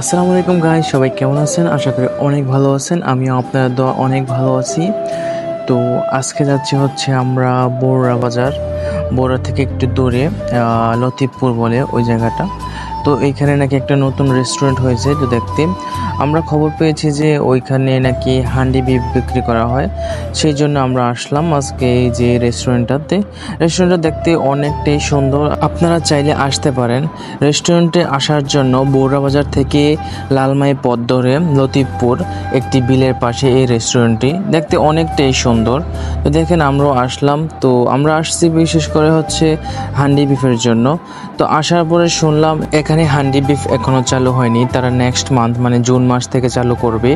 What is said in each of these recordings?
আসসালামু আলাইকুম গাই সবাই কেমন আছেন? আশা করি অনেক ভালো আছেন। আমিও আপনার দোয়া অনেক ভালো আছি। তো আজকে যাচ্ছি হচ্ছে আমরা বড়রা বাজার। বড়রা থেকে একটু দূরে লতিফপুর বলে ওই জায়গাটা। তো এইখানে নাকি একটা নতুন রেস্টুরেন্ট হয়েছে, তো দেখতে। আমরা খবর পেয়েছি যে ওইখানে নাকি হান্ডি বিফ বিক্রি করা হয়। সেই জন্য আমরা আসলাম আজকে এই যে রেস্টুরেন্টটাতে রেস্টুরেন্টটা দেখতে অনেকটাই সুন্দর। আপনারা চাইলে আসতে পারেন। রেস্টুরেন্টে আসার জন্য বৌরা বাজার থেকে লালমাই পথ ধরে লতিফপুর একটি বিলের পাশে এই রেস্টুরেন্টটি দেখতে অনেকটাই সুন্দর। তো দেখেন আমরাও আসলাম। তো আমরা আসছি বিশেষ করে হচ্ছে হান্ডি বিফের জন্য। তো আসার পরে শুনলাম এখানে হান্ডি বিফ এখনও চালু হয়নি, তারা নেক্সট মান্থ মানে জুন মাস থেকে চালু করবে।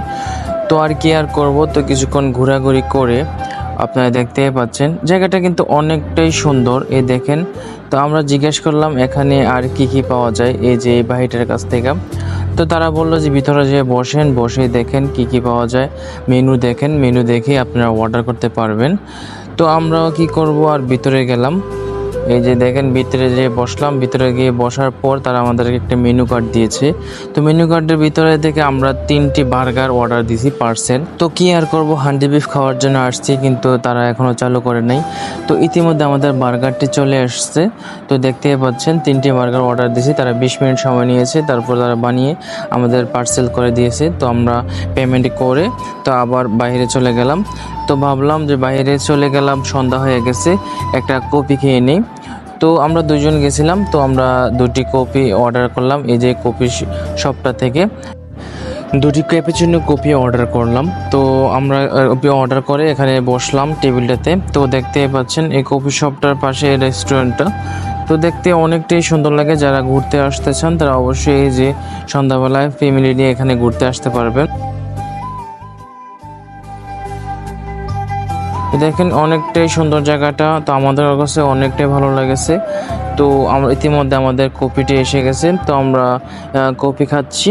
তো আর কি আর করব? তো কিছুক্ষণ ঘোরাঘুরি করে আপনারা দেখতেই পাচ্ছেন। জায়গাটা কিন্তু অনেকটাই সুন্দর এই দেখেন। তো আমরা জিজ্ঞেস করলাম, এখানে আর কি কি পাওয়া যায়? এই যে এই বাহিটার কাছ থেকে। তো তারা বলল যে, ভিতরে যে বসেন, বসে দেখেন কি কি পাওয়া যায়। মেনু দেখেন, মেনু দেখে আপনারা অর্ডার করতে পারবেন। তো আমরাও কি করব? আর ভিতরে গেলাম। এই যে দেখেন, ভিতরে যে বসলাম, ভিতরে গিয়ে বসার পর তারা আমাদেরকে একটা মেনু কার্ড দিয়েছে। তো মেনু কার্ডের ভিতরে থেকে আমরা তিনটি বার্গার অর্ডার দিয়েছি পার্সেল তো কি আর করব, হান্ডি বিফ খাওয়ার জন্য আসছি, কিন্তু তারা এখনও চালু করে নাই। তো ইতিমধ্যে আমাদের বার্গারটি চলে আসছে। তো দেখতেই পাচ্ছেন, তিনটি বার্গার অর্ডার দিয়েছি তারা বিশ মিনিট সময় নিয়েছে, তারপর তারা বানিয়ে আমাদের পার্সেল করে দিয়েছে। তো আমরা পেমেন্ট করে তো আবার বাইরে চলে গেলাম। তো ভাবলাম যে বাইরে চলে গেলাম, সন্ধ্যা হয়ে গেছে, একটা কপি খেয়ে নিই। তো আমরা দুজন গেছিলাম, তো আমরা দুটি কপি অর্ডার করলাম, এই যে কপি শপটা থেকে। দুটি ক্যাপেচিনো কপি অর্ডার করলাম, তো আমরা কপি অর্ডার করে এখানে বসলাম টেবিলটাতে। তো দেখতে পাচ্ছেন, এই কফি শপটার পাশে রেস্টুরেন্টটা। তো দেখতে অনেকটাই সুন্দর লাগে, যারা ঘুরতে আসতে চান তারা অবশ্যই এই যে সন্ধ্যাবেলায় ফ্যামিলি নিয়ে এখানে ঘুরতে আসতে পারবেন। দেখেন অনেকটাই সুন্দর জায়গাটা। তো আমাদের কাছে অনেকটাই ভালো লেগেছে। তো আমরা ইতিমধ্যে আমাদের কপিটি এসে গেছে। তো আমরা কপি খাচ্ছি।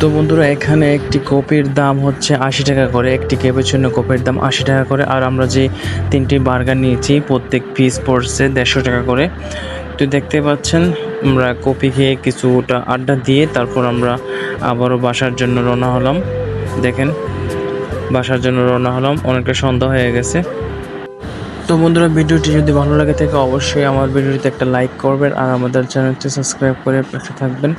তো বন্ধুরা, এখানে একটি কপির দাম হচ্ছে আশি টাকা করে। একটি ক্যাপেচিনো কপির দাম আশি টাকা করে। আর আমরা যে তিনটি বার্গার নিয়েছি, প্রত্যেক পিস পড়ছে দেড়শো টাকা করে। তো দেখতে পাচ্ছেন, আমরা কপি খেয়ে কিছুটা আড্ডা দিয়ে তারপর আমরা আবারও বাসার জন্য রওনা হলাম। দেখেন বাসার জন্য রওনা হলাম। অনেকটা সন্ধ্যা হয়ে গেছে। তো বন্ধুরা, ভিডিওটি যদি ভালো লাগে থাকে, অবশ্যই আমার ভিডিওটিতে একটা লাইক করবেন আর আমাদের চ্যানেলটি সাবস্ক্রাইব করে পাশে থাকবেন।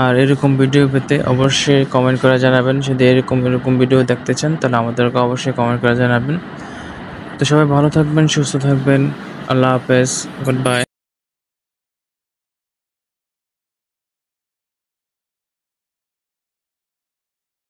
আর এরকম ভিডিও পেতে অবশ্যই কমেন্ট করে জানাবেন। যদি এরকম এরকম ভিডিও দেখতে চান, তাহলে আমাদেরকে অবশ্যই কমেন্ট করে জানাবেন। তো সবাই ভালো থাকবেন, সুস্থ থাকবেন। আল্লাহ হাফেজ গুড বাই